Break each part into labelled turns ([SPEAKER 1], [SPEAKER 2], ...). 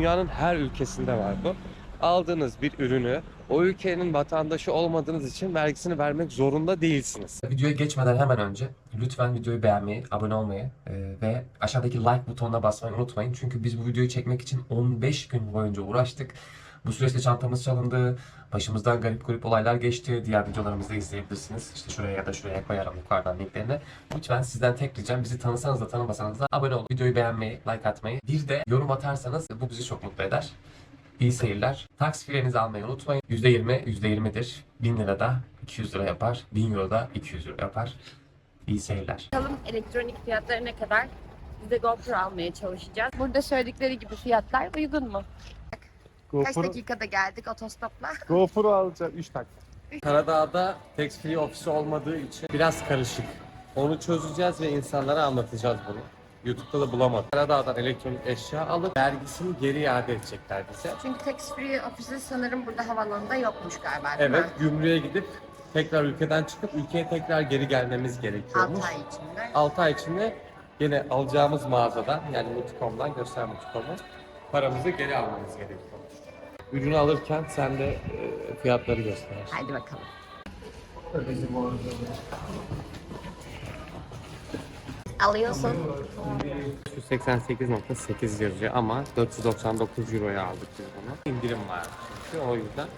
[SPEAKER 1] Dünyanın her ülkesinde var bu. Aldığınız bir ürünü o ülkenin vatandaşı olmadığınız için vergisini vermek zorunda değilsiniz.
[SPEAKER 2] Videoya geçmeden hemen önce lütfen videoyu beğenmeyi, abone olmayı e, ve aşağıdaki like butonuna basmayı unutmayın. Çünkü biz bu videoyu çekmek için 15 gün boyunca uğraştık. Bu süreçte çantamız çalındı, başımızdan garip garip olaylar geçti. Diğer videolarımızı da izleyebilirsiniz. İşte şuraya ya da şuraya koyarım yukarıdan linklerini. Lütfen sizden tek ricam bizi tanısanız da tanımasanız da abone olun. Videoyu beğenmeyi, like atmayı. Bir de yorum atarsanız bu bizi çok mutlu eder. İyi seyirler. Tax freenizi almayı unutmayın. %20 %20'dir. 1000 lira da 200 lira yapar. 1000 euro da 200 euro yapar. İyi seyirler.
[SPEAKER 3] Bakalım elektronik fiyatları ne kadar? Biz de GoPro almaya çalışacağız. Burada söyledikleri gibi fiyatlar uygun mu? Kaç dakikada geldik otostopla?
[SPEAKER 1] GoPro alacağım 3 dakika. Karadağ'da tax free ofisi olmadığı için biraz karışık. Onu çözeceğiz ve insanlara anlatacağız bunu. YouTube'da da bulamadım. Karadağ'dan elektronik eşya alıp vergisini geri iade edecekler bize.
[SPEAKER 3] Çünkü tax free ofisi sanırım burada havaalanında yokmuş galiba değil
[SPEAKER 1] Evet, gümrüğe gidip tekrar ülkeden çıkıp ülkeye tekrar geri gelmemiz gerekiyormuş.
[SPEAKER 3] 6 ay içinde.
[SPEAKER 1] 6 ay içinde yine alacağımız mağazadan yani Multicom'dan göster Multicom'u paramızı geri almamız gerekiyormuş. Ürünü alırken sen de e, fiyatları göster.
[SPEAKER 3] Haydi bakalım. Alıyorsun.
[SPEAKER 1] 188.8 yazıyor ama 499 euroya aldık biz bunu. İndirim var çünkü o yüzden.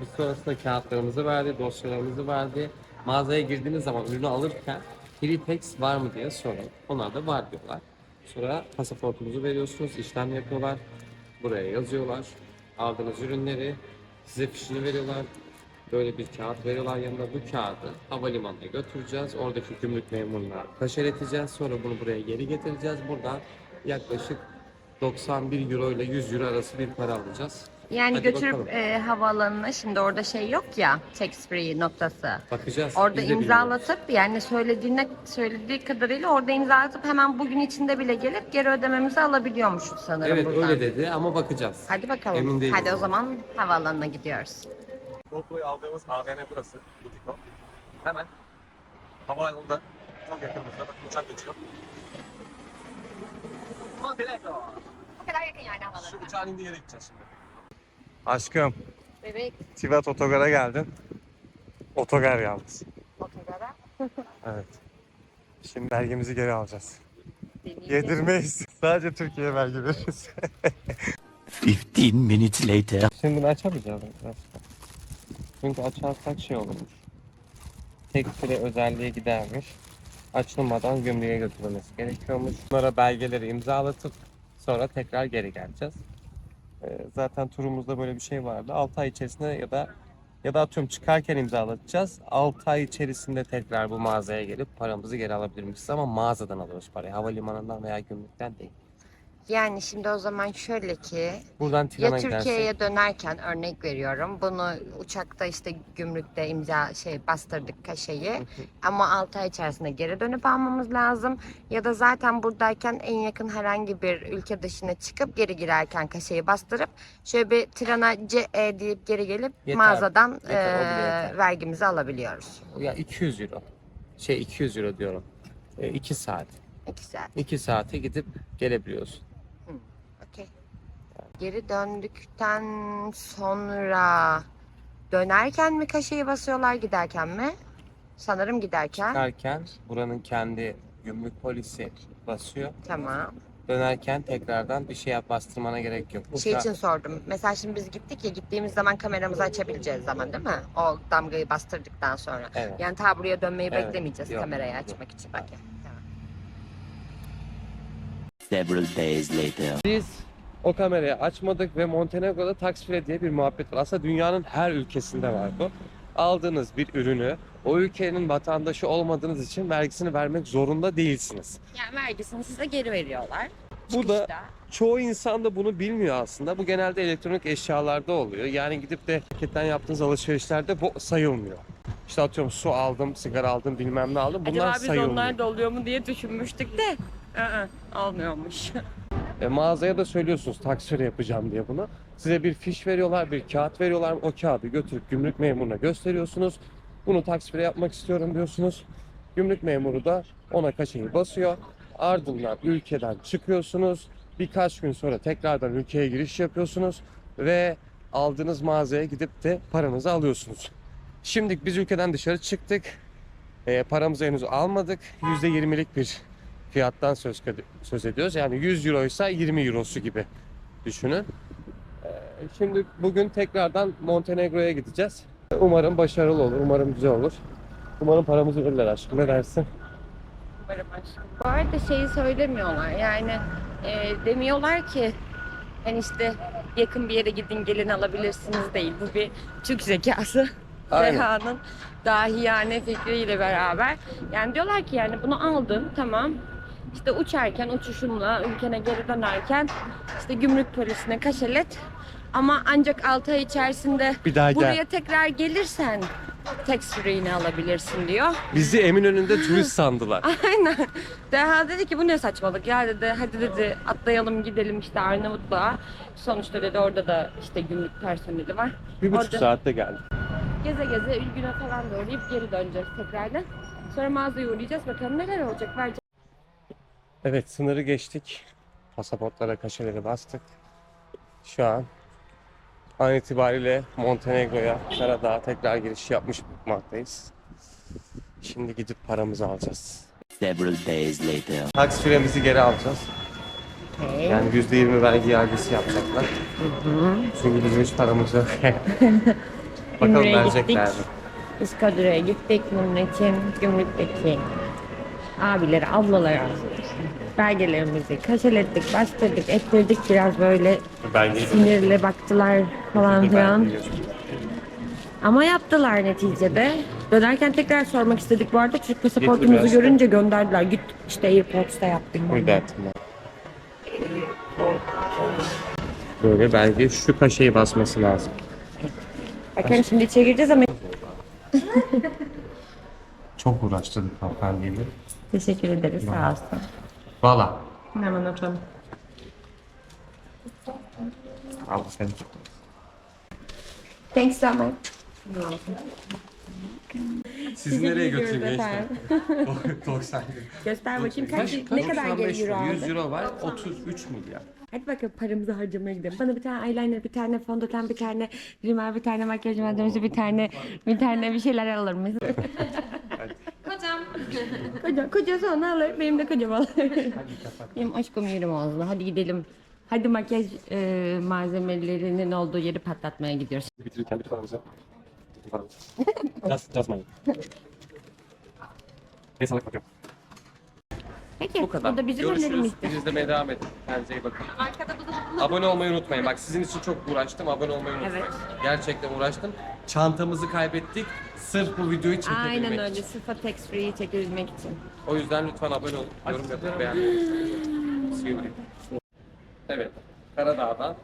[SPEAKER 1] Biz sonrasında kağıtlarımızı verdi, dosyalarımızı verdi. Mağazaya girdiğiniz zaman ürünü alırken free tax var mı diye sorun. Onlar da var diyorlar. Sonra pasaportunuzu veriyorsunuz, işlem yapıyorlar. Buraya yazıyorlar. Aldığınız ürünleri size fişini veriyorlar. Böyle bir kağıt veriyorlar yanında. Bu kağıdı havalimanına götüreceğiz. Oradaki gümrük memuruna taşereteceğiz. Sonra bunu buraya geri getireceğiz. Buradan yaklaşık 91 euro ile 100 euro arası bir para alacağız.
[SPEAKER 3] Yani
[SPEAKER 1] Hadi
[SPEAKER 3] götürüp e, havaalanına şimdi orada şey yok ya tax free noktası.
[SPEAKER 1] Bakacağız.
[SPEAKER 3] Orada
[SPEAKER 1] Biz de bilmiyoruz.
[SPEAKER 3] imzalatıp yani söylediğine söylediği kadarıyla orada imzalatıp hemen bugün içinde bile gelip geri ödememizi alabiliyormuşuz sanırım
[SPEAKER 1] Evet
[SPEAKER 3] buradan.
[SPEAKER 1] öyle dedi ama bakacağız.
[SPEAKER 3] Hadi bakalım.
[SPEAKER 1] Emin değilim.
[SPEAKER 3] Hadi o zaman havaalanına gidiyoruz.
[SPEAKER 1] GoPro'yu aldığımız AVM burası. Butiko. Hemen havaalanında çok yakınımızda bak uçak geçiyor. Montenegro.
[SPEAKER 3] O kadar yakın yani
[SPEAKER 1] Şu uçağın indiği yere gideceğiz şimdi. Aşkım,
[SPEAKER 3] Bebek
[SPEAKER 1] Tivat Otogar'a geldin. Otogar yalnız.
[SPEAKER 3] otogara
[SPEAKER 1] Evet. Şimdi belgemizi geri alacağız. Yedirmeyiz. Sadece Türkiye'ye vergi veririz.
[SPEAKER 4] 15 minutes later.
[SPEAKER 1] Şimdi bunu açamayacağız arkadaşlar. Çünkü açarsak şey olurmuş. Tek süre özelliği gidermiş. Açılmadan gümrüğe götürülmesi gerekiyormuş. Bunlara belgeleri imzalatıp sonra tekrar geri geleceğiz. Ee, zaten turumuzda böyle bir şey vardı. 6 ay içerisinde ya da ya da atıyorum çıkarken imzalatacağız. 6 ay içerisinde tekrar bu mağazaya gelip paramızı geri alabilirmişiz ama mağazadan alıyoruz parayı. Havalimanından veya gümrükten değil.
[SPEAKER 3] Yani şimdi o zaman şöyle ki
[SPEAKER 1] Buradan
[SPEAKER 3] ya
[SPEAKER 1] gidersek
[SPEAKER 3] Türkiye'ye dönerken örnek veriyorum. Bunu uçakta işte gümrükte imza şey bastırdık kaşeyi. Ama 6 ay içerisinde geri dönüp almamız lazım. Ya da zaten buradayken en yakın herhangi bir ülke dışına çıkıp geri girerken kaşeyi bastırıp şöyle bir Tirana CE deyip geri gelip
[SPEAKER 1] Yeter.
[SPEAKER 3] mağazadan
[SPEAKER 1] Yeter,
[SPEAKER 3] eee,
[SPEAKER 1] yeter.
[SPEAKER 3] vergimizi alabiliyoruz.
[SPEAKER 1] Ya 200 euro. Şey 200 euro diyorum. 2 saat.
[SPEAKER 3] 2 saat.
[SPEAKER 1] 2 saate gidip gelebiliyorsun.
[SPEAKER 3] Geri döndükten sonra dönerken mi kaşeyi basıyorlar giderken mi? Sanırım giderken.
[SPEAKER 1] Çıkarken buranın kendi gümrük polisi basıyor.
[SPEAKER 3] Tamam.
[SPEAKER 1] Dönerken tekrardan bir şey yap bastırmana gerek yok.
[SPEAKER 3] Şey için sordum. Mesela şimdi biz gittik ya gittiğimiz zaman kameramızı açabileceğiz zaman değil mi? O damgayı bastırdıktan sonra.
[SPEAKER 1] Evet.
[SPEAKER 3] Yani ta buraya dönmeyi
[SPEAKER 1] Evet.
[SPEAKER 3] beklemeyeceğiz
[SPEAKER 1] Yok,
[SPEAKER 3] kamerayı açmak için. Okey. Tamam.
[SPEAKER 4] Several days later.
[SPEAKER 1] Biz o kamerayı açmadık ve Montenegro'da tax free diye bir muhabbet var. Aslında dünyanın her ülkesinde var bu. Aldığınız bir ürünü o ülkenin vatandaşı olmadığınız için vergisini vermek zorunda değilsiniz.
[SPEAKER 3] Yani vergisini size geri veriyorlar.
[SPEAKER 1] Bu da çoğu insan da bunu bilmiyor aslında. Bu genelde elektronik eşyalarda oluyor. Yani gidip de marketten yaptığınız alışverişlerde bu sayılmıyor. İşte atıyorum su aldım, sigara aldım, bilmem ne aldım. Bunlar
[SPEAKER 3] Acaba biz
[SPEAKER 1] sayılmıyor.
[SPEAKER 3] onlar da oluyor mu diye düşünmüştük de. Aa, olmuyormuş.
[SPEAKER 1] E, mağazaya da söylüyorsunuz taksir yapacağım diye bunu. Size bir fiş veriyorlar, bir kağıt veriyorlar. O kağıdı götürüp gümrük memuruna gösteriyorsunuz. Bunu taksire yapmak istiyorum diyorsunuz. Gümrük memuru da ona kaşeyi basıyor. Ardından ülkeden çıkıyorsunuz. birkaç gün sonra tekrardan ülkeye giriş yapıyorsunuz ve aldığınız mağazaya gidip de paranızı alıyorsunuz. Şimdi biz ülkeden dışarı çıktık. E, paramızı henüz almadık. %20'lik bir fiyattan söz, söz ediyoruz. Yani 100 euroysa 20 eurosu gibi düşünün. E, şimdi bugün tekrardan Montenegro'ya gideceğiz. Umarım başarılı olur. Umarım güzel olur. Umarım paramızı verirler aşkım. Ne dersin?
[SPEAKER 3] Bu arada şeyi söylemiyorlar yani e, demiyorlar ki hani işte yakın bir yere gidin gelin alabilirsiniz değil. Bu bir Türk zekası. Seha'nın dahiyane fikriyle beraber. Yani diyorlar ki yani bunu aldım tamam. İşte uçarken uçuşunla ülkene geri dönerken işte gümrük polisine kaşelet ama ancak 6 ay içerisinde
[SPEAKER 1] Bir daha
[SPEAKER 3] buraya
[SPEAKER 1] gel.
[SPEAKER 3] tekrar gelirsen tax free'ini alabilirsin diyor.
[SPEAKER 1] Bizi Eminönü'nde turist sandılar.
[SPEAKER 3] Aynen. Deha dedi ki bu ne saçmalık ya dedi. Hadi dedi atlayalım gidelim işte Arnavutluğa. Sonuçta dedi orada da işte gümrük personeli var.
[SPEAKER 1] Bir buçuk
[SPEAKER 3] Orada-
[SPEAKER 1] saatte geldik.
[SPEAKER 3] Geze geze Ülgün'e falan da uğrayıp geri döneceğiz tekrardan. Sonra mağazaya uğrayacağız bakalım neler olacak. Vereceğiz.
[SPEAKER 1] Evet sınırı geçtik. Pasaportlara kaşeleri bastık. Şu an an itibariyle Montenegro'ya, Karadağ'a tekrar giriş yapmış bulunmaktayız. Şimdi gidip paramızı alacağız.
[SPEAKER 4] Several days later.
[SPEAKER 1] Taksi firemizi geri alacağız. Yani %20 vergi iadesi yapacaklar. Çünkü bizim hiç paramız yok. Bakalım verecekler mi?
[SPEAKER 3] gittik. İskadro'ya gittik için gümrükteki abileri, ablaları belgelerimizi kaşelettik, bastırdık, ettirdik biraz böyle
[SPEAKER 1] Belgeyi
[SPEAKER 3] sinirle baktılar falan filan. Ama yaptılar neticede. Dönerken tekrar sormak istedik bu arada. Çünkü
[SPEAKER 1] Getir
[SPEAKER 3] pasaportumuzu
[SPEAKER 1] biraz.
[SPEAKER 3] görünce gönderdiler. Git işte Airpods'ta yaptın.
[SPEAKER 1] Var. Böyle belge şu kaşeyi basması lazım.
[SPEAKER 3] Bakın şimdi içeri gireceğiz ama
[SPEAKER 1] Çok uğraştırdık hanımefendiyle.
[SPEAKER 3] teşekkür ederiz sağ olsun.
[SPEAKER 1] Valla.
[SPEAKER 3] Hemen atalım.
[SPEAKER 1] Al sen.
[SPEAKER 3] Thanks so much.
[SPEAKER 1] Sizi nereye götüreyim gençler?
[SPEAKER 3] efendim.
[SPEAKER 1] 90
[SPEAKER 3] Göster bakayım kaç,
[SPEAKER 1] Kaç-
[SPEAKER 3] ne kadar
[SPEAKER 1] 95
[SPEAKER 3] geri euro
[SPEAKER 1] 100
[SPEAKER 3] aldı?
[SPEAKER 1] euro var 33 milyar.
[SPEAKER 3] Hadi bakalım paramızı harcamaya gidelim. Bana bir tane eyeliner, bir tane fondöten, bir tane rimel, bir tane makyaj malzemesi, bir tane bir tane bir şeyler alır mısın? Koca, kocası onu alır, benim de kocam alır. benim aşkım yerim ağzına. Hadi gidelim. Hadi makyaj e, malzemelerinin olduğu yeri patlatmaya gidiyoruz.
[SPEAKER 1] Bitirirken bir paramızı. Just, just money. Neyse bak bakıyorum.
[SPEAKER 3] Peki,
[SPEAKER 1] Bu kadar.
[SPEAKER 3] bu da bizim
[SPEAKER 1] Görüşürüz.
[SPEAKER 3] önerimizdi.
[SPEAKER 1] Biz izlemeye devam edin. Kendinize iyi bakın. Abone olmayı unutmayın. Bak sizin için çok uğraştım. Abone olmayı unutmayın.
[SPEAKER 3] Evet.
[SPEAKER 1] Gerçekten uğraştım. Çantamızı kaybettik. Sırf bu videoyu çekebilmek
[SPEAKER 3] Aynen öyle, sıfır tax free çekebilmek için.
[SPEAKER 1] O yüzden lütfen abone olun. Yorum yapıp beğenmeyi. Evet. Karadağ'dan e,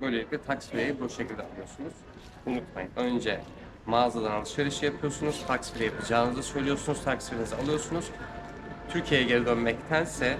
[SPEAKER 1] böylelikle taksiye bu şekilde alıyorsunuz. Unutmayın. Önce mağazadan alışveriş yapıyorsunuz. Taksiye yapacağınızı söylüyorsunuz. Taksinizi alıyorsunuz. Türkiye'ye geri dönmektense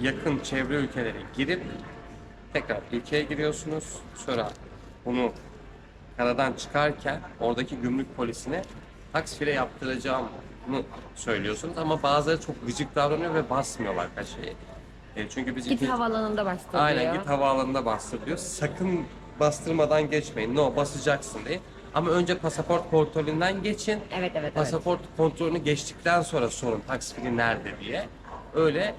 [SPEAKER 1] yakın çevre ülkelere girip tekrar ülkeye giriyorsunuz. Sonra bunu karadan çıkarken oradaki gümrük polisine taksfire yaptıracağımı söylüyorsunuz ama bazıları çok gıcık davranıyor ve basmıyorlar kaşeyi. E, çünkü biz
[SPEAKER 3] Git
[SPEAKER 1] ikinci-
[SPEAKER 3] havaalanında bastır
[SPEAKER 1] Aynen
[SPEAKER 3] diyor.
[SPEAKER 1] git havaalanında bastır diyor. Sakın bastırmadan geçmeyin. No basacaksın diye. Ama önce pasaport kontrolünden geçin.
[SPEAKER 3] Evet evet evet.
[SPEAKER 1] Pasaport kontrolünü geçtikten sonra sorun taksfili nerede diye. Öyle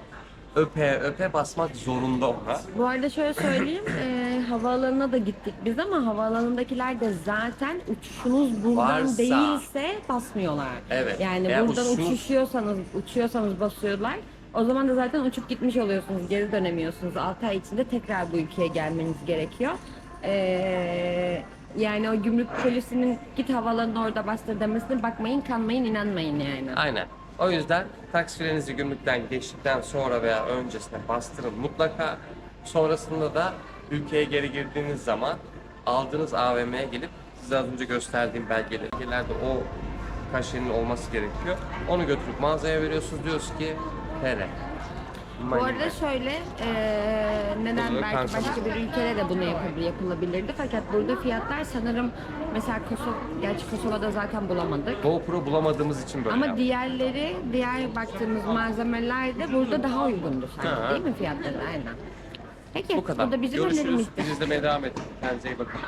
[SPEAKER 1] öpe öpe basmak zorunda ona.
[SPEAKER 3] Bu arada şöyle söyleyeyim, e, havaalanına da gittik biz ama havaalanındakiler de zaten uçuşunuz buradan
[SPEAKER 1] Varsa-
[SPEAKER 3] değilse basmıyorlar.
[SPEAKER 1] Evet,
[SPEAKER 3] Yani
[SPEAKER 1] eğer
[SPEAKER 3] buradan
[SPEAKER 1] uçuşunuz-
[SPEAKER 3] uçuşuyorsanız, uçuyorsanız basıyorlar. O zaman da zaten uçup gitmiş oluyorsunuz, geri dönemiyorsunuz. 6 ay içinde tekrar bu ülkeye gelmeniz gerekiyor. E, yani o gümrük polisinin git havaalanına orada bastır demesine bakmayın, kanmayın, inanmayın yani.
[SPEAKER 1] Aynen. O yüzden taksifirenizi gümrükten geçtikten sonra veya öncesine bastırın mutlaka. Sonrasında da ülkeye geri girdiğiniz zaman aldığınız AVM'ye gelip size az önce gösterdiğim belgelerde o kaşenin olması gerekiyor. Onu götürüp mağazaya veriyorsunuz. Diyoruz ki TR.
[SPEAKER 3] Bu arada şöyle, eee, neden
[SPEAKER 1] Oluyor,
[SPEAKER 3] belki
[SPEAKER 1] kanka.
[SPEAKER 3] başka bir ülkede de bunu yapab- yapılabilirdi. Fakat burada fiyatlar sanırım mesela Kosova, gerçi Kosova'da zaten bulamadık.
[SPEAKER 1] GoPro bulamadığımız için böyle
[SPEAKER 3] Ama
[SPEAKER 1] yaptık.
[SPEAKER 3] diğerleri, diğer baktığımız malzemeler de burada daha uygundu sanki
[SPEAKER 1] Ha.
[SPEAKER 3] değil mi fiyatları? Aynen. Peki
[SPEAKER 1] Bu kadar.
[SPEAKER 3] bu da bizim
[SPEAKER 1] Görüşürüz.
[SPEAKER 3] önerimizdi.
[SPEAKER 1] Biz izlemeye devam edin. Kendinize iyi bakın.